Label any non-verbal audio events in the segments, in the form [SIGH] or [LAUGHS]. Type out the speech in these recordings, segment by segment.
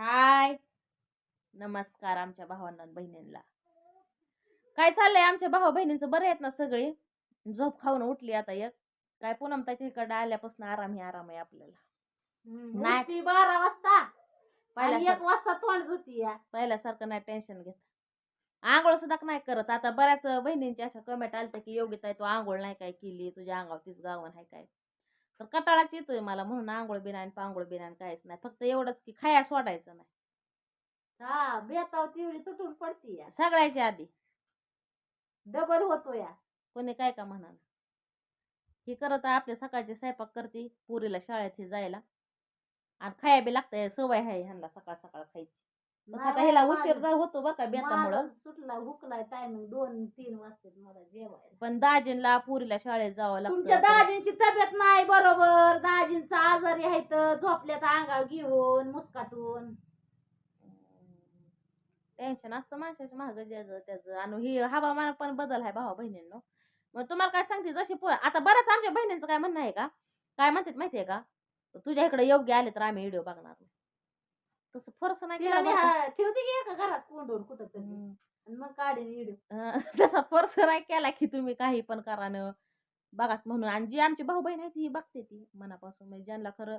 हाय. नमस्कार आमच्या भावांना बहिणींना. काय चाललंय आमच्या भावा बहिणींचं? बरं आहेत ना सगळे? झोप खाऊन उठली आता एक. काय पूनम त्याच्या इकडे आल्यापासून आराम ही आराम आहे आपल्याला. नाही. बारा वाजता. आणि एक वाजता तोंड धुती या. पहिल्यासारखं नाही टेन्शन घेत. आंघोळ सुद्धा नाही करत. आता बऱ्याच बहिणींची अशा कमेंट आलत्या की योगिता तू आंघोळ नाही काय केली? तुझ्या अंगावर तीच गावन आहे काय? तर कटाळाच येतोय मला म्हणून आंघोळ बिना आणि पांघोळ बिना काहीच नाही. फक्त एवढंच की खाया सोडायचं नाही. हा बेताव तिवडी तुटून पडती या. सगळ्याच्या आधी. डबल होतो या. कोणी काय का म्हणा ही करत आहे आपल्या सकाळची स्वयंपाक करते पुरीला शाळेत हे जायला. आणि खाया बी लागतंय सवय आहे ह्यांना सकाळ सकाळ खायची. तसं आता ह्याला माझं- उशीर जा होतो बरं का बेतामुळं. माझं सुटला हुकलाय टायमिंग दोन तीन वाजता मला जेवायला. पण दाजींला पुरीला शाळेत जावं तुमच्या लागतं दाजींची तब्येत नाही बरोबर. दाजींचा आजारी आहे तर झोपल्यात अंगाव घेऊन मुस्काटून. टेन्शन असतं माणसाच्या मागं ज्याचं त्याचं. आणि ही हवामान पण बदल आहे भावा बहिणींनो. मग तुम्हाला काय सांगते जशी पो आता बरंच आमच्या बहिणींचं काय म्हणणं आहे का? काय म्हणतात माहिती आहे का? तुझ्या इकडे योग्य आले तर आम्ही व्हिडिओ बघणार. तसं फरस नाही तिला केला मी बरं का. हा- ठेवते की एका घरात कोंडून कुठं तरी हम्म. आणि मग काढीन व्हिडिओ अं, तसा फरस नाही केला की तुम्ही काही पण करा न. बघाच म्हणून. आणि जी आमची भाऊ बहीण आहे ती बघते ती मनापासून. म्हणजे ज्यांना खरं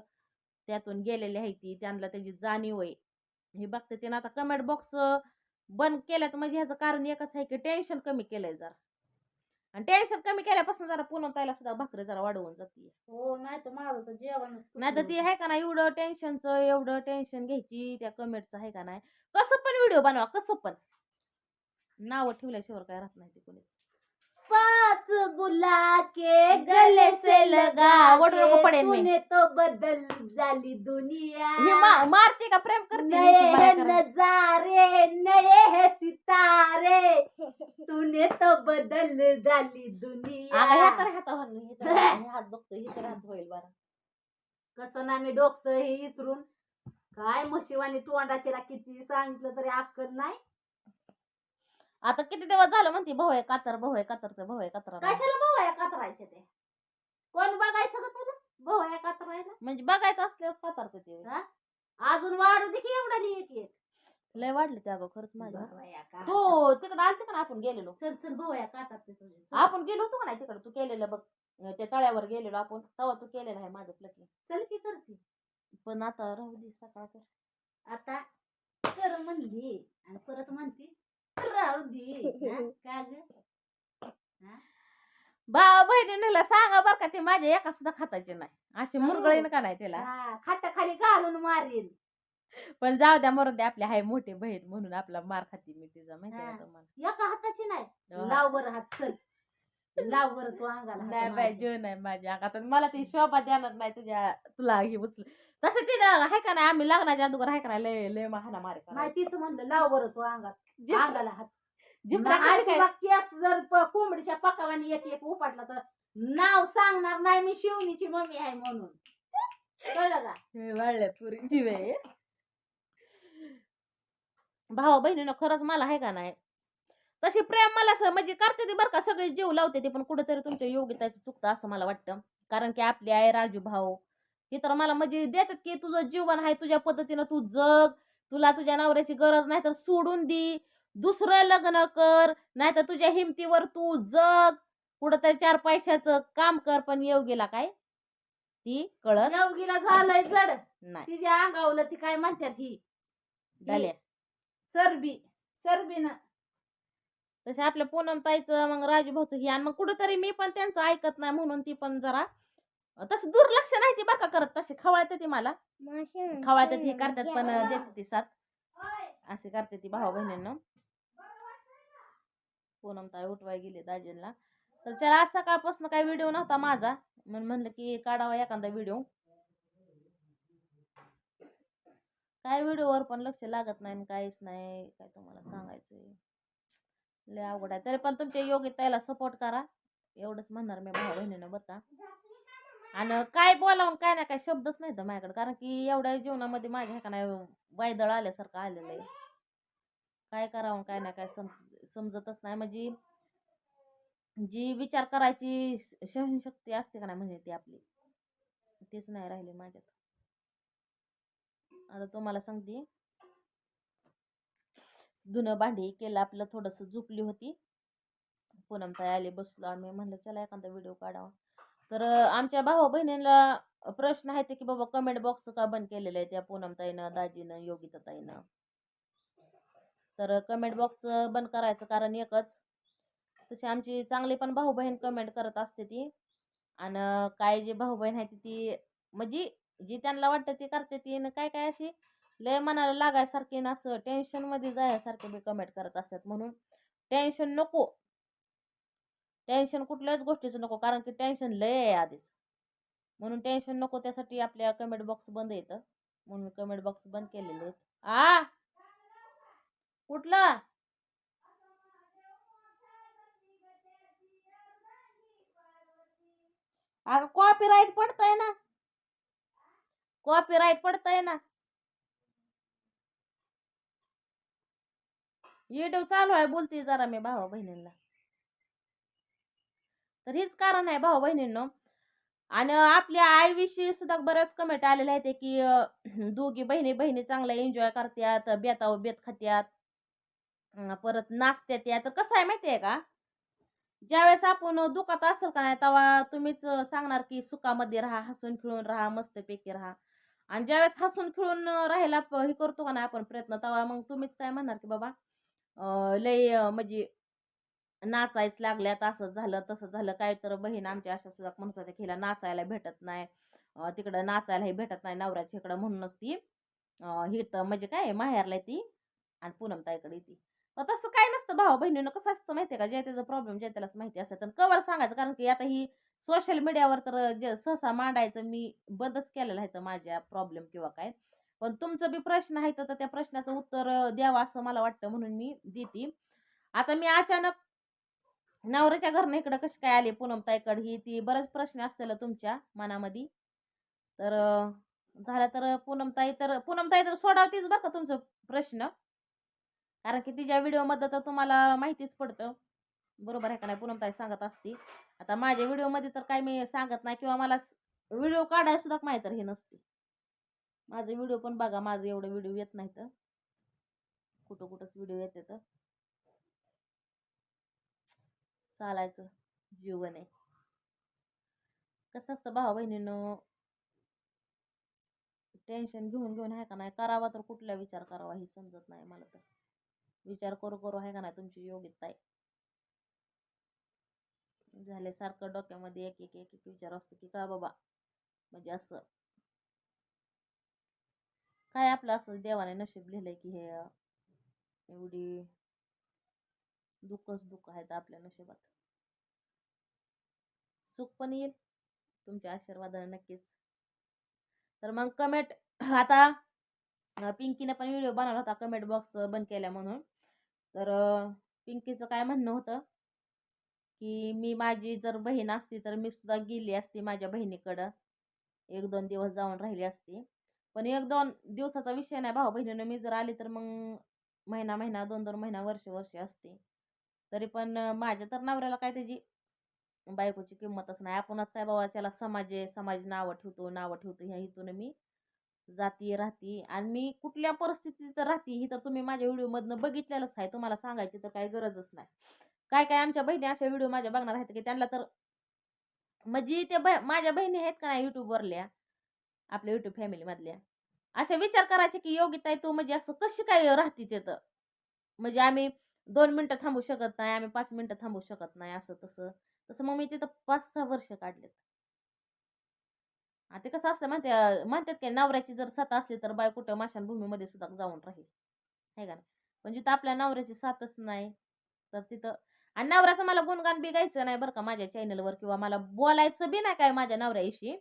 त्यातून गेलेले आहे ती त्यांना त्याची जाणीव आहे. हे बघते ते ना आता कमेंट बॉक्स बंद केल्यात. म्हणजे ह्याचं कारण एकच आहे की टेन्शन कमी केलंय जरा. आणि टेन्शन कमी केल्यापासून जरा पुन्हा ताईला सुद्धा भाकरी जरा वाढवून जाते हो नाही तर माझं तर जेवण नाही तर ती आहे का नाही एवढं टेन्शनचं एवढं टेन्शन घ्यायची त्या कमेंटचं आहे का नाही. कसं पण व्हिडिओ बनवा कसं पण. नावं ठेवल्याशिवाय काय राहत नाही ते कोणीच. पास बुला के गले से लगा वडू नको के पडेल मी. तूने तो बदल झाली दुनिया. ही मा- मारते का? प्रेम करते नए बाया है करायला. नजारे नए है सितारे. तूने तो बदल झाली दुनिया. अगं ह्या तर हातावर नाही, हे तर हे हात बघतो हे तर हात होईल बरं. कसं ना मी डोकस हे इचरून. काय म्हशीवानी तोंडाचीला किती सांगितलं तरी अक्कल नाही. आता किती दिवस झालं म्हणते भाऊ आहे कातर भाऊ आहे कातरचं भाऊ आहे कातर कशाला भाऊ या कातरायचे ते? कोण बघायचं का तुला? भाऊ या कातरायला? म्हणजे बघायचं असल्यावर कातरते ते हा? अजून वाढू दे की एवढा एक एक लय वाढले ते अगं खरंच माझ्या. भवया का- हो तिकडे आलते का ना आपण गेलेलो. चल चल भाऊ या तुझे चल. आपण गेलो होतो का नाही तिकडे? तू केलेलं बघ. अं, त्या तळ्यावर गेलेलो आपण. तेव्हा तू केलेलं आहे माझं प्लकिंग चल की करते. पण आता राहू दे सकाळ कर. आता कर म्हणली आणि परत म्हणते राहू दे हा? [LAUGHS] का ग? भावा बहिणीला सांगा बरं का ते माझ्या एका सुद्धा खाताचे नाही. असे. मुरगळीन का नाही त्याला हा, खाटाखाली घालून मारेल पण जाऊ द्या मरून द्या आपली हाय मोठी बहीण म्हणून आपला मार खाती मी तिचा माहिती हा. तुम्हाला? एका हाताची नाही. लाव बर हात चल. लाव बर तू अंगाला हात नाही बाय माझ्या. जीव नाही माझ्या मला ती शोभा देणार नाही तुझ्या तुला हे उचल. तसं तिनं आहे का नाही आम्ही लग्नाच्या अगोदर आहे का नाही लय लय महाना मारे नाही तीच म्हणलं लाव बर तू अंगात. अंगाला हात केस जर प- कोंबडीच्या पकावानी एक एक उपाटला तर नाव सांगणार नाही मी शिवणीची मम्मी आहे म्हणून. कळलं का? वाढल्या भाऊ बहिणीनं खरंच मला आहे का नाही? तशी प्रेम मला असं म्हणजे करते ती बरं का सगळे जीव लावते ते पण कुठेतरी तुमच्या योग्यताचं चुकतं असं मला वाटतं. कारण की आपली आहे राजू भाऊ हे तर मला म्हणजे देतात की तुझं जीवन आहे तुझ्या पद्धतीनं तू जग तुला तुझ्या नवऱ्याची गरज नाही तर सोडून दे. दुसरं लग्न कर नाही तर तुझ्या हिमतीवर तू जग. कुठंतरी चार पैशाचं काम कर पण योगीला काय? ती कळत येवगीला झालंय जड. नाही. तिच्या अंगावलं ती काय म्हणतात ही? डाल्या. चरबी चरबीनं. तसे आपल्या पूनम ताईचं मग राजू भाऊचं ही आणि. मग कुठेतरी मी पण त्यांचं ऐकत नाही म्हणून ती पण जरा तसं दुर्लक्ष नाही ती बरं का करत. तसे खवळते ती मला. खवळते ती करतात पण देते ती साथ. असे करते ती भाऊ बहिणींना पूनम ताई उठवाय गेले दाजींना. तर चला आज सकाळपासून काही व्हिडिओ नव्हता माझा. म्हणून म्हणलं की काढावा एखादा व्हिडिओ काय व्हिडिओवर पण लक्ष लागत नाही आणि काहीच नाही. काय तुम्हाला सांगायचं लय अवघड आहे. तरी पण तुमच्या योग्यताला सपोर्ट करा. एवढंच म्हणणार मी भाऊ बहिणीनं बरं का. आणि काय बोलावून काय नाही काय शब्दच नाही तर माझ्याकडे. कारण की एवढ्या जीवनामध्ये माझ्या ह्या का नाही वायदळ आल्यासारखं आलेलं आहे. काय करावं काय नाही काय सम समजतच नाही. म्हणजे जी विचार करायची सहनशक्ती असते का नाही म्हणजे ती आपली. तेच नाही राहिले माझ्यात. आता तुम्हाला सांगते. धुणं भांडी केलं आपलं थोडंसं झोपली होती. पूनम ताई आले बसलो आम्ही. म्हणलं चला एखादा व्हिडिओ काढावा. तर आमच्या भाऊ बहिणीला प्रश्न आहे की बाबा कमेंट बॉक्स का बंद केलेलं आहे त्या पूनमताईनं दाजीनं योगिता ताईनं? तर कमेंट बॉक्स बंद करायचं कारण एकच. तशी आमची चांगली पण भाऊ बहीण कमेंट करत असते ती. आणि काय जे भाऊ बहीण आहे ती म्हणजे जी त्यांना वाटतं ती करते ती आणि काय काय अशी लय मनाला लागायसारखी ना असं टेन्शनमध्ये जायसारखे बी कमेंट करत असतात म्हणून. टेन्शन नको. टेन्शन कुठल्याच गोष्टीचं नको कारण की टेन्शन लय आहे आधीच. म्हणून टेन्शन नको त्यासाठी आपल्या कमेंट बॉक्स बंद येतं. म्हणून कमेंट बॉक्स बंद केलेले आहेत. आ! कुठला अगं कॉपीराईट पडतंय ना. कॉपीराईट पडतंय ना. युट्यूब चालू आहे बोलते जरा मी भावा बहिणींना. तर हेच कारण आहे भाऊ बहिणींनो. आणि आपल्या आईविषयी सुद्धा बऱ्याच कमेंट आलेल्या आहेत की दोघी बहिणी बहिणी चांगला एन्जॉय करतात बेताव बेत खात्यात. परत नाचत्या या. तर कसं आहे माहिती आहे का? ज्यावेळेस आपण दुखात असेल का नाही तेव्हा तुम्हीच सांगणार की सुखामध्ये राहा हसून खेळून राहा मस्तपैकी राहा. आणि ज्यावेळेस हसून खेळून राहायला हे करतो का नाही आपण प्रयत्न तेव्हा मग तुम्हीच काय म्हणणार की बाबा लय म्हणजे नाचायच लागल्यात असं झालं तसं झालं काय तर बहीण आमच्या अशा सुद्धा म्हणत होत्या हिला नाचायला भेटत नाही. तिकडं नाचायला हे भेटत नाही नवऱ्याच्या इकडं म्हणूनच ती हिट म्हणजे काय माहेरला ती आणि पूनमताईकडे ती. मग तसं काय नसतं. भाऊ बहिणीनं कसं असतं माहिती आहे का? जे त्याचा प्रॉब्लेम जे त्यालाच माहिती असतं. तर कवर सांगायचं कारण की आता ही सोशल मीडियावर तर जे सहसा मांडायचं मी बंदच केलेलं आहे तर माझ्या प्रॉब्लेम किंवा काय. पण तुमचं बी प्रश्न आहे तर त्या प्रश्नाचं उत्तर द्यावं असं मला वाटतं म्हणून मी देते. आता मी अचानक नवऱ्याच्या घरनं इकडं कशी काय आली? पूनमताईकडे ही ती बरेच प्रश्न असतील तुमच्या मनामध्ये. तर झालं तर पूनमताई तर पूनमताई तर सोडावतीच बरं का तुमचं प्रश्न? कारण की तिच्या व्हिडिओमध्ये तर तुम्हाला माहितीच पडतं. बरोबर आहे का नाही? पूनमताई सांगत असती. आता माझ्या व्हिडिओमध्ये तर काय मी सांगत नाही किंवा मला व्हिडिओ काढायला सुद्धा माहीत तर हे नसते. माझे व्हिडिओ पण बघा माझं एवढं व्हिडिओ येत नाही तर. कुठं कुठंच व्हिडिओ येते तर. चालायचं. जीवन आहे. कसं असतं भावा बहिणीनं टेन्शन घेऊन घेऊन आहे का नाही? करावा तर कुठला विचार करावा हे समजत नाही मला तर. विचार करू करू आहे का नाही तुमची योग्यता आहे. झाले सारखं डोक्यामध्ये एक एक एक एक विचार असतो की का बाबा? म्हणजे असं. काय आपलं असं देवाने नशीब लिहिलंय की हे एवढी दुःखच दुःख आहेत आपल्या नशिबात. सुख पण येईल. तुमच्या आशीर्वादाने नक्कीच. तर मग कमेंट आता पिंकीने पण व्हिडिओ बनवला होता कमेंट बॉक्स बंद केल्या म्हणून. तर पिंकीचं काय म्हणणं होतं? की मी माझी जर बहीण असती तर मी सुद्धा गेली असती माझ्या बहिणीकडं. एक दोन दिवस जाऊन राहिली असती. पण एक दोन दिवसाचा विषय नाही भाऊ बहिणीनं मी जर आली तर मग महिना महिना दोन दोन महिना वर्ष वर्ष असते. तरी पण माझ्या तर नवऱ्याला काय त्याची बायकोची किंमतच नाही. आपणच काय बाबा त्याला समाज आहे समाज नावं ठेवतो नावं ठेवतो ह्या इथून मी जाती राहती आणि मी कुठल्या परिस्थितीत राहते ही तर तुम्ही माझ्या व्हिडिओमधनं बघितलेलंच आहे. तुम्हाला सांगायची तर काही गरजच नाही. काय काय आमच्या बहिणी अशा व्हिडिओ माझ्या बघणार आहेत की त्यांना तर म्हणजे ते ब माझ्या बहिणी आहेत का नाही यूट्यूबवरल्या आपल्या यूट्यूब फॅमिलीमधल्या अशा विचार करायचे की योगिताई तू म्हणजे असं कशी काय राहते तिथं? म्हणजे आम्ही दोन मिनटं थांबू शकत नाही आम्ही पाच मिनटं थांबू शकत नाही असं तसं. तसं मग मी तिथं पाच सहा वर्ष काढलेत. ते कसं असतं माहिती म्हणतात की नवऱ्याची जर साथ असली तर बाय कुठं माशांभूमीमध्ये सुद्धा जाऊन राहील. आहे का नाही? पण जिथं आपल्या नवऱ्याची साथच नाही तर तिथं आणि नवऱ्याचं मला गुणगान बी गायचं नाही बरं का माझ्या चॅनलवर किंवा मला बोलायचं बी नाही काय माझ्या नवऱ्याशी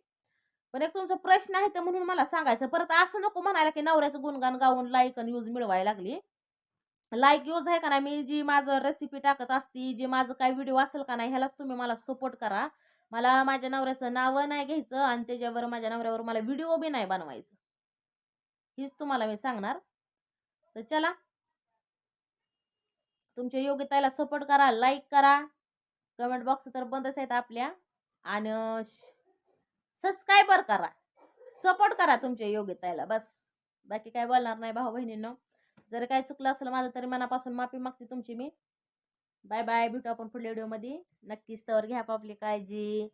पण एक तुमचा प्रश्न आहे तर म्हणून मला सांगायचं. परत असं नको म्हणायला की नवऱ्याचं गुणगान गाऊन लाईक आणि यूज मिळवायला लागली. लाईक यूज आहे का नाही? मी जी माझं रेसिपी टाकत असती जे माझं काही व्हिडिओ असेल का नाही ह्यालाच तुम्ही मला सपोर्ट करा. मला माझ्या नवऱ्याचं नावं नाही घ्यायचं आणि त्याच्यावर माझ्या नवऱ्यावर मला व्हिडिओ बी नाही बनवायचं. हीच तुम्हाला मी सांगणार. तर चला. तुमच्या योग्यताला सपोर्ट करा लाईक करा. कमेंट बॉक्स तर बंदच आहेत आपल्या. आणि सबस्क्रायबर करा. सपोर्ट करा तुमच्या योग्यताला बस. बाकी काय बोलणार नाही भाऊ बहिणींना जर काय चुकलं असेल माझं तरी मनापासून माफी मागते तुमची मी. बाय बाय भेटू आपण पुढल्या व्हिडिओमध्ये. नक्कीच तर घ्या आपली काळजी.